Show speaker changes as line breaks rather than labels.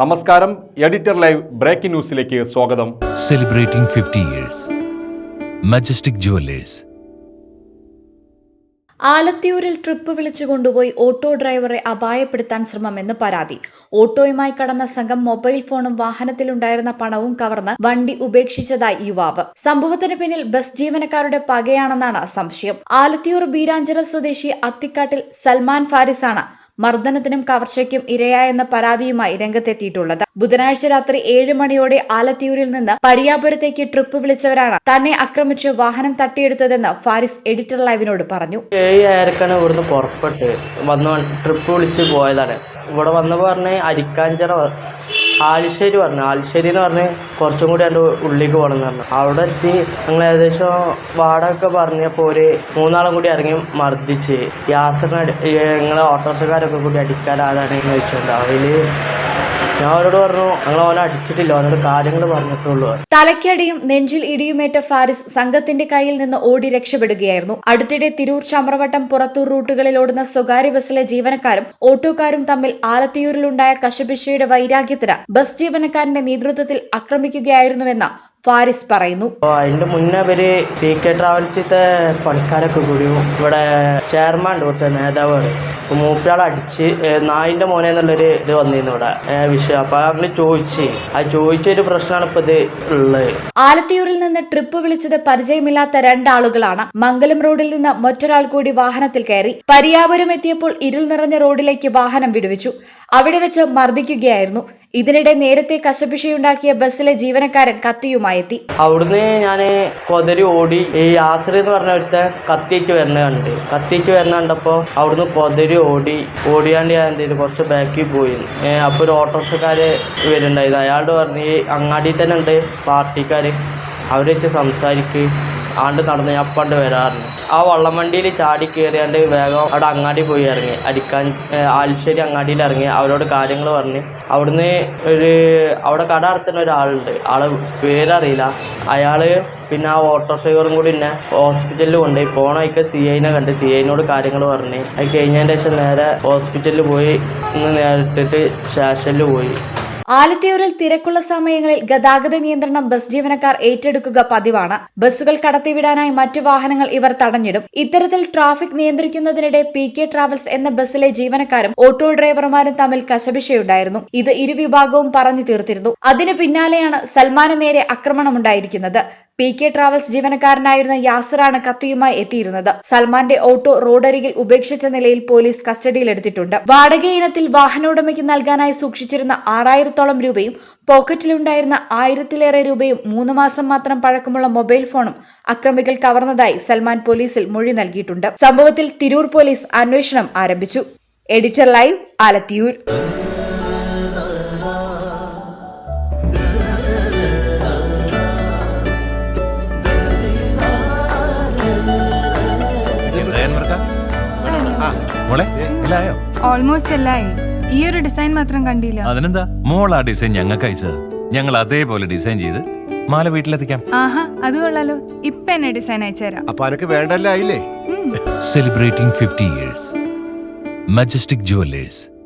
നമസ്കാരം editor live breaking ന്യൂസിലേക്ക് സ്വാഗതം.
Celebrating fifty years Majestic jewellers
ആലത്തിയൂരിൽ trip വിളിച്ചു കൊണ്ടുപോയി ഓട്ടോ ഡ്രൈവറെ അപായപ്പെടുത്താൻ ശ്രമമെന്ന് പരാതി. ഓട്ടോയുമായി കടന്ന സംഘം മൊബൈൽ ഫോണും വാഹനത്തിലുണ്ടായിരുന്ന പണവും കവർന്ന് വണ്ടി ഉപേക്ഷിച്ചതായി യുവാവ്. സംഭവത്തിന് പിന്നിൽ ബസ് ജീവനക്കാരുടെ പകയാണെന്നാണ് സംശയം. ആലത്തിയൂർ ബീരാഞ്ചിറ സ്വദേശി അത്തിക്കാട്ടിൽ സൽമാൻ ഫാരിസാണ് മർദ്ദനത്തിനും കവർച്ചയ്ക്കും ഇരയായെന്ന പരാതിയുമായി രംഗത്തെത്തിയിട്ടുള്ളത്. ബുധനാഴ്ച രാത്രി ഏഴ് മണിയോടെ ആലത്തിയൂരിൽ നിന്ന് പരിയാപുരത്തേക്ക് ട്രിപ്പ് വിളിച്ചവരാണ് തന്നെ ആക്രമിച്ച് വാഹനം തട്ടിയെടുത്തതെന്ന് ഫാരിസ് എഡിറ്റർ ലൈവിനോട് പറഞ്ഞു.
ഏഴായിരക്കാണ് ഇവിടുന്ന് പുറപ്പെട്ട് വന്ന് ട്രിപ്പ് വിളിച്ച് പോയതാണ്. ഇവിടെ വന്നപ്പോൾ പറഞ്ഞ് അരിക്കാഞ്ചിറ ആലിശ്ശേരി പറഞ്ഞു. ആലിശ്ശേരി എന്ന് പറഞ്ഞ് കുറച്ചും കൂടി എന്റെ ഉള്ളിലേക്ക് പോകണം എന്ന് പറഞ്ഞു. അവിടെ എത്തി ഞങ്ങൾ ഏകദേശം വാടകയൊക്കെ പറഞ്ഞപ്പോൾ ഒരു മൂന്നാളും കൂടി ഇറങ്ങി മർദ്ദിച്ച്. ഏ, ഞങ്ങളെ ഓട്ടോറിക്ഷക്കാരൊക്കെ കൂടി അടിക്കാൻ എന്ന് ചോദിച്ചിട്ടുണ്ട് അതിൽ ഞാൻ അവരോട് പറഞ്ഞു അവനെ അടിച്ചിട്ടില്ല അവനോട് കാര്യങ്ങൾ പറഞ്ഞിട്ടുള്ളൂ.
തലയ്ക്കടിയും നെഞ്ചിൽ ഇടിയുമേറ്റ ഫാരിസ് സംഘത്തിന്റെ കയ്യിൽ നിന്ന് ഓടി രക്ഷപ്പെടുകയായിരുന്നു. അടുത്തിടെ തിരൂർ ചമ്രവട്ടം പുറത്തൂർ റൂട്ടുകളിൽ ഓടുന്ന സ്വകാര്യ ബസ്സിലെ ജീവനക്കാരും ഓട്ടോക്കാരും തമ്മിൽ ആലത്തിയൂരിലുണ്ടായ കശപിശയുടെ വൈരാഗ്യത്തിന് ബസ് ജീവനക്കാരന്റെ നേതൃത്വത്തിൽ ആക്രമിക്കുകയായിരുന്നുവെന്ന് ഫാരിസ് പറയുന്നു.
അതിന്റെ മുന്നേ ഇവർ പി കെ ട്രാവൽസിത്തെ പണിക്കാരൊക്കെ കൂടി ഇവിടെ ചെയർമാൻ ഇവിടുത്തെ നേതാവ് മൂപ്പയാളെ അടിച്ച് നായിന്റെ മോനെ എന്നുള്ളൊരു ഇത് വന്നിരുന്നു ഇവിടെ വിഷയം. അപ്പൊ അങ്ങനെ ചോദിച്ച് ആ ചോദിച്ചൊരു പ്രശ്നമാണ് ഇപ്പൊ ഇത് ഉള്ളത്.
ആലത്തിയൂരിൽ നിന്ന് ട്രിപ്പ് വിളിച്ചത് പരിചയമില്ലാത്ത രണ്ടാളുകളാണ്. മംഗലം റോഡിൽ നിന്ന് മറ്റൊരാൾ കൂടി വാഹനത്തിൽ കയറി. പരിയാപുരം എത്തിയപ്പോൾ ഇരുൾ നിറഞ്ഞ റോഡിലേക്ക് വാഹനം വിടുവിച്ചു. അവിടെ വെച്ച് മർദ്ദിക്കുകയായിരുന്നു. ഇതിനിടെ നേരത്തെ കശപിശയുണ്ടാക്കിയ ബസ്സിലെ ജീവനക്കാരൻ കത്തിയുമായി എത്തി.
അവിടുന്ന് ഞാൻ കൊതരി ഓടി ഈ ആശ്രയം എന്ന് പറഞ്ഞ ഒരുത്ത കത്തിച്ച് വരണ കണ്ട്. കത്തിച്ച് വരുന്ന കണ്ടപ്പോൾ അവിടുന്ന് കൊതരി ഓടി ഓടിയാണ്ട് ഞാൻ എന്ത് കുറച്ച് ബാക്കിൽ പോയി. അപ്പോൾ ഒരു ഓട്ടോറിക്ഷക്കാർ വരുന്നുണ്ടായിരുന്നു. അയാളോട് പറഞ്ഞ് അങ്ങാടി തന്നെ ഉണ്ട് പാർട്ടിക്കാർ വെച്ച് സംസാരിക്ക്. ആണ്ട് നടന്ന് ഞാൻ അപ്പണ്ട് വരാറുണ്ട്. ആ വള്ളം വണ്ടിയിൽ ചാടി കയറിയാണ്ട് വേഗം അവിടെ അങ്ങാടി പോയി ഇറങ്ങി. അടിക്കാൻ ഏഹ് ആലിശ്ശേരി അങ്ങാടിയിൽ ഇറങ്ങി. അവരോട് കാര്യങ്ങൾ പറഞ്ഞ്. അവിടുന്ന് ഒരു അവിടെ കട നടത്തുന്ന ഒരാളുണ്ട്. ആൾ പേരറിയില്ല. അയാൾ പിന്നെ ആ ഓട്ടോ ഡ്രൈവറും കൂടി എന്നെ ഹോസ്പിറ്റലിൽ കൊണ്ടുപോയി. പോണ വഴിക്ക് സി ഐനെ കണ്ട്. സി ഐനോട് കാര്യങ്ങൾ പറഞ്ഞ്. അത് കഴിഞ്ഞതിന്റെ ശേഷം നേരെ ഹോസ്പിറ്റലിൽ പോയി. ഇന്ന് നേരിട്ടിട്ട് സ്റ്റേഷനിൽ പോയി.
ആലത്തിയൂരിൽ തിരക്കുള്ള സമയങ്ങളിൽ ഗതാഗത നിയന്ത്രണം ബസ് ജീവനക്കാർ ഏറ്റെടുക്കുക പതിവാണ്. ബസ്സുകൾ കടത്തിവിടാനായി മറ്റു വാഹനങ്ങൾ ഇവർ തടഞ്ഞിടും. ഇത്തരത്തിൽ ട്രാഫിക് നിയന്ത്രിക്കുന്നതിനിടെ പി കെ ട്രാവൽസ് എന്ന ബസ്സിലെ ജീവനക്കാരും ഓട്ടോ ഡ്രൈവർമാരും തമ്മിൽ കശപിശയുണ്ടായിരുന്നു. ഇത് ഇരുവിഭാഗവും പറഞ്ഞു തീർത്തിരുന്നു. അതിനു പിന്നാലെയാണ് സൽമാന് നേരെ ആക്രമണമുണ്ടായിരിക്കുന്നത്. പി കെ ട്രാവൽസ് ജീവനക്കാരനായിരുന്ന യാസറാണ് കത്തിയുമായി എത്തിയിരുന്നത്. സൽമാന്റെ ഓട്ടോ റോഡരികിൽ ഉപേക്ഷിച്ച നിലയിൽ പോലീസ് കസ്റ്റഡിയിലെടുത്തിട്ടുണ്ട്. വാടക ഇനത്തിൽ വാഹനോടമയ്ക്ക് നൽകാനായി സൂക്ഷിച്ചിരുന്ന ആറായിരത്തോളം രൂപയും പോക്കറ്റിലുണ്ടായിരുന്ന ആയിരത്തിലേറെ രൂപയും മൂന്ന് മാസം മാത്രം പഴക്കമുള്ള മൊബൈൽ ഫോണും അക്രമികൾ കവർന്നതായി സൽമാൻ പോലീസിൽ മൊഴി നൽകിയിട്ടുണ്ട്. സംഭവത്തിൽ തിരൂർ പോലീസ് അന്വേഷണം ആരംഭിച്ചു. Editor live Alathiyur.
മോളെ
ഓൾമോസ്റ്റ് എല്ലായി. ഈ ഒരു ഡിസൈൻ മാത്രം കണ്ടില്ല.
അതിനെന്താ? മോൾ ആ ഡിസൈൻ ഞങ്ങൾക്ക് അയച്ചത് ഞങ്ങൾ അതേപോലെ ഡിസൈൻ ചെയ്ത് മാല വീട്ടിലെത്തിക്കാം.
ആഹാ അത് കൊള്ളാലോ. ഇപ്പൊ എന്നെ ഡിസൈൻ അയച്ചുതരാം.
അപ്പൊ അനക്ക് വേണ്ടല്ലേ
celebrating fifty years Majestic jewellers